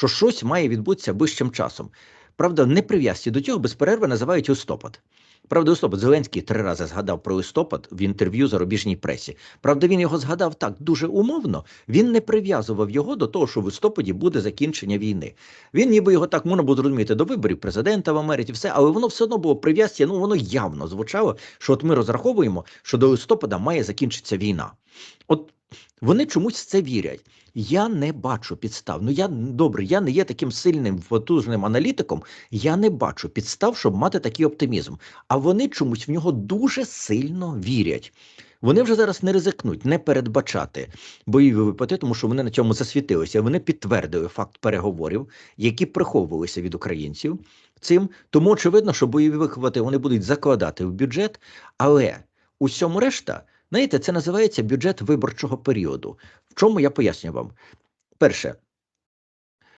що щось має відбутися ближчим часом. Правда, не прив'язці до цього без перерви називають листопад. Правда, листопад Зеленський три рази згадав про листопад в інтерв'ю зарубіжній пресі. Правда, він його згадав так дуже умовно. Він не прив'язував його до того, що в листопаді буде закінчення війни. Він ніби його так можна було зрозуміти до виборів президента в Америці, все, але воно все одно було прив'язці. Ну воно явно звучало, що от ми розраховуємо, що до листопада має закінчитися війна. От вони чомусь в це вірять. Я не бачу підстав. Ну я добре, я не є таким сильним потужним аналітиком. Я не бачу підстав, щоб мати такий оптимізм. А вони чомусь в нього дуже сильно вірять. Вони вже зараз не ризикнуть не передбачати бойові випадки, тому що вони на цьому засвітилися. Вони підтвердили факт переговорів, які приховувалися від українців цим. Тому очевидно, що бойові вихвати вони будуть закладати в бюджет, але усьому решта, знаєте, це називається бюджет виборчого періоду. В чому я поясню вам? Перше,